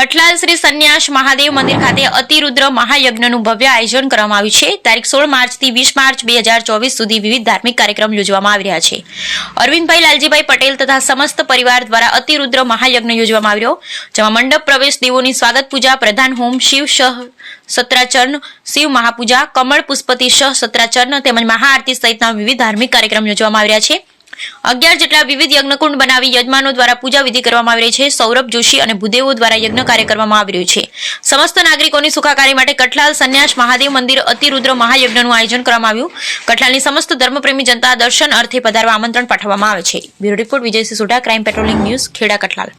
કઠલાલ શ્રી સંન્યાસ મહાદેવ મંદિર ખાતે અતિરુદ્ર મહાયજ્ઞનું ભવ્ય આયોજન કરવામાં આવ્યું છે. તારીખ સોળ માર્ચથી વીસ માર્ચ બે હજાર ચોવીસ સુધી વિવિધ ધાર્મિક કાર્યક્રમ યોજવામાં આવી રહ્યા છે. અરવિંદભાઈ લાલજીભાઈ પટેલ તથા સમસ્ત પરિવાર દ્વારા અતિરુદ્ર મહાયજ્ઞ યોજવામાં આવ્યો. જેમાં મંડપ પ્રવેશ દેવોની સ્વાગત પૂજા, પ્રધાન હોમ, શિવ સહ સત્રાચરણ, શિવ મહાપૂજા, કમળ પુષ્પતિ સહ સત્રાચરણ તેમજ મહાઆરતી સહિતના વિવિધ ધાર્મિક કાર્યક્રમ યોજવામાં આવી રહ્યા છે. અગિયાર જેટલા વિવિધ યજ્ઞકુંડ બનાવી યજમાનો દ્વારા પૂજા વિધિ કરવામાં આવી રહી છે. સૌરભ જોશી અને ભૂદેવો દ્વારા યજ્ઞ કાર્ય કરવામાં આવી રહ્યું છે. સમસ્ત નાગરિકોની સુખાકારી માટે કઠલાલ સંન્યાસ મહાદેવ મંદિર અતિરુદ્ર મહાયજ્ઞનું આયોજન કરવામાં આવ્યું. કઠલાલની સમસ્ત ધર્મપ્રેમી જનતા દર્શન અર્થે પધારવા આમંત્રણ પાઠવવામાં આવે છે. Bureau report Vijay Sisoda crime patrolling news Kheda Kathlal.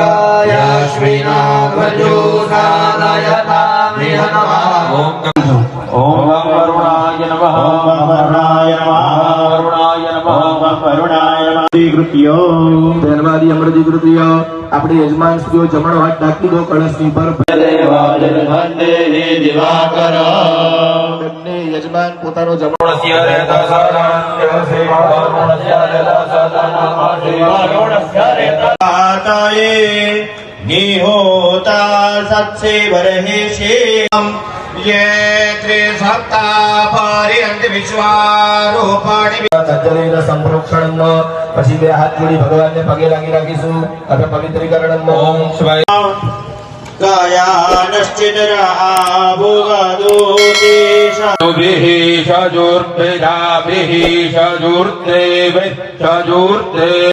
ब्रह्मणा निर्मितं येन पुरा बद्धं जगत्सर्वं वैष्णवकलशस्य च ॐ वरुणाय नमः वरुणाय नमः वरुणाय नमः ધનવાદી અમૃતિ કૃતિઓ આપણી યજમાન સ્ત્રીઓ જમણો હાથ ઢાંકી દો કળશની પર દેવાજનખંડે દિવાકર બંને યજમાન પોતાનો જમણો निहोता सत्से बर्हिषे ये त्रिसप्ताह पर्यन्त विश्वारूपाणि સજ્જનેન સંપ્રોક્ષણમ પછી બે હાથ જોડી ભગવાનને પગે લાગી રાખીશું અથવા પવિત્રીકરણમ ॐ शिवाय गायानश्चिनरः भोगदोतेषा भिः शजोर्भेदाभिः शजूर्ते वै शजूर्ते